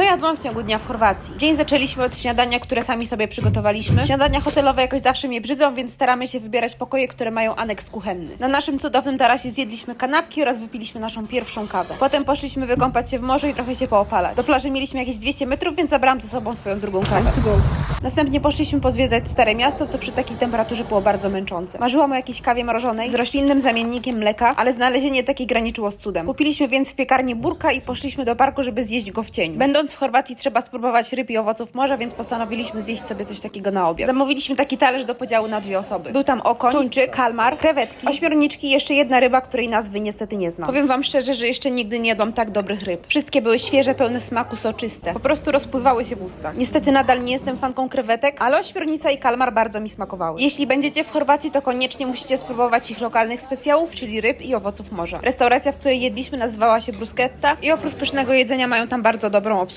Co jadłam w ciągu dnia w Chorwacji? Dzień zaczęliśmy od śniadania, które sami sobie przygotowaliśmy. Śniadania hotelowe jakoś zawsze mnie brzydzą, więc staramy się wybierać pokoje, które mają aneks kuchenny. Na naszym cudownym tarasie zjedliśmy kanapki oraz wypiliśmy naszą pierwszą kawę. Potem poszliśmy wykąpać się w morzu i trochę się poopalać. Do plaży mieliśmy jakieś 200 metrów, więc zabrałam ze sobą swoją drugą kawę. Następnie poszliśmy pozwiedzać Stare Miasto, co przy takiej temperaturze było bardzo męczące. Marzyłam o jakiejś kawie mrożonej z roślinnym zamiennikiem mleka, ale znalezienie takiej graniczyło z cudem. Kupiliśmy więc w piekarni burka i poszliśmy do parku, żeby zjeść go w cieniu. Będąc w Chorwacji trzeba spróbować ryb i owoców morza, więc postanowiliśmy zjeść sobie coś takiego na obiad. Zamówiliśmy taki talerz do podziału na dwie osoby. Był tam okoń, tuńczyk, kalmar, krewetki, ośmiorniczki i jeszcze jedna ryba, której nazwy niestety nie znam. Powiem wam szczerze, że jeszcze nigdy nie jadłam tak dobrych ryb. Wszystkie były świeże, pełne smaku, soczyste. Po prostu rozpływały się w ustach. Niestety nadal nie jestem fanką krewetek, ale ośmiornica i kalmar bardzo mi smakowały. Jeśli będziecie w Chorwacji, to koniecznie musicie spróbować ich lokalnych specjałów, czyli ryb i owoców morza. Restauracja, w której jedliśmy, nazywała się Bruschetta i oprócz pysznego jedzenia mają tam bardzo dobrą obsługę.